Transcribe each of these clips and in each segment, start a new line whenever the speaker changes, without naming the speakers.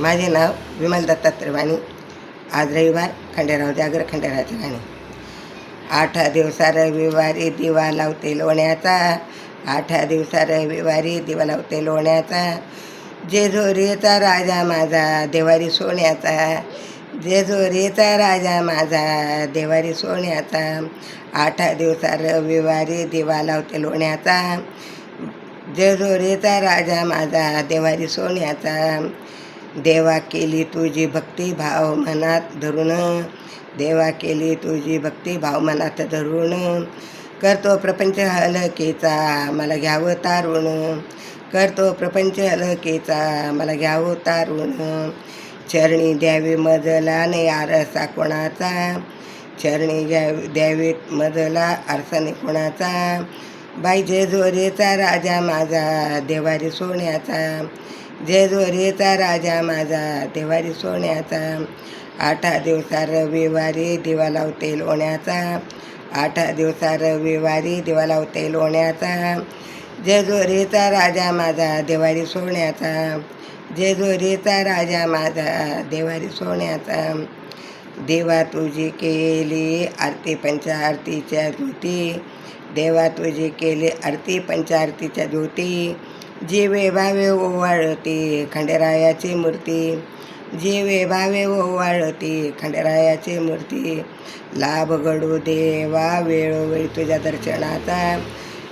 माझे नाव विमल दत्तात्रय वाणी आज रविवार खंडेराव जागर खंडेराव गाणे आठ दिवसा रविवारी दिवा लावते लोण्याचा. आठ दिवसा रविवारी दिवा लावते लोण्याचा. जेजोरीचा राजा माझा देवारी सोन्याचा. जेजोरीचा राजा माझा देवारी सोन्याचा. आठ दिवसा रविवारी दिवा लावते लोण्याचा. जेजोरीचा राजा माझा देवारी सोन्याचा. देवा केली तुझी भक्ती भाव मनात धरून. देवा केली तुझी भक्ती भाव मनात धरून. करतो प्रपंच हलकेचा मला घ्यावं तारुण. करतो प्रपंच हलकेचा मला घ्यावं तारुण. चरणी द्यावी मजला नाही आरसा कोणाचा? चरणी द्यावी द्यावी मजला आरसाने कोणाचा? बाई जेजुरीचा राजा माझा देवारी सोन्याचा. जेजुरीचा राजा माझा देवारी सोन्याचा. आठा दिवसा रविवारी दिवा लावते लोण्याचा. आठा दिवसा रविवारी दिवा लावते लोण्याचा. जेजुरीचा राजा माझा देवारी सोन्याचा. जेजुरीचा राजा माझा देवारी सोन्याचा. देवा तुझी केली आरती पंचारतीच्या ज्योती. देवा तुझी केली आरती पंचारतीच्या ज्योती. जे वेभावे ओवाळते खंडेरायाची मूर्ती. जे वेभावे ओवाळते खंडेरायाची मूर्ती. लाभ घडू देवा वेळोवेळी तुझ्या दर्शनाचा.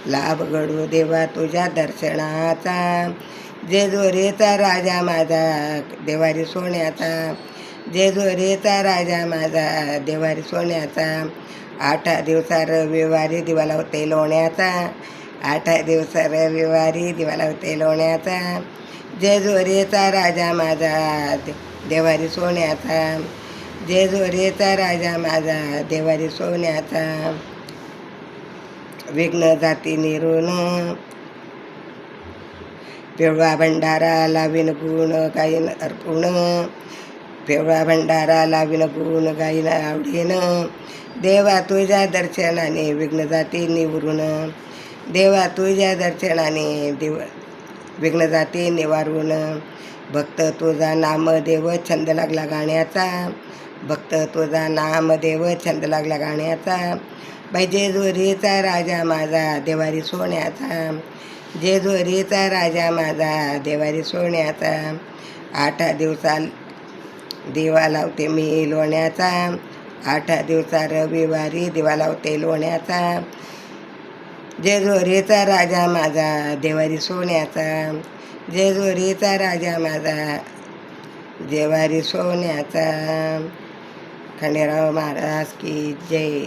लाभ घडू देवा तुझ्या दर्शनाचा. जेजुरीचा राजा माझा देवारी सोन्याचा. जेजुरीचा राजा माझा देवारी सोन्याचा. आठ दिवसा रविवारी दिवा लावते लोण्याचा. आठ दिवसा रविवारी दिवाला होते लोण्याचा. जेजुरीचा राजा माझा दे- देवारी सोन्याचा. जेजुरीचा राजा माझा देवारी सोन्याचा. विघ्न जाती निरून पिवळा भंडारा लावीन गुण गाईन अर्पुण. पिवळा भंडारा लावीन गुण गाईन आवडीन. देवा तुझ्या दर्शनाने विघ्न जाती निवरून देवा तुझ्या दर्शनाने देव विघ्न जाती निवारून. भक्त तुझा नामदेव छंद लागला गाण्याचा. भक्त तुझा नामदेव छंद लागला गाण्याचा. बाई जेजुरीचा राजा माझा देवारी सोन्याचा. जेजुरीचा राजा माझा देवारी सोन्याचा. आठा दिवसा दिवा लावते मी लोण्याचा. आठ दिवसा रविवारी दिवा लावते लोण्याचा. जेजुरीचा राजा माझा देवारी सोन्याचा. जेजुरीचा राजा माझा देवारी सोन्याचा. खंडेराव महाराज की जय.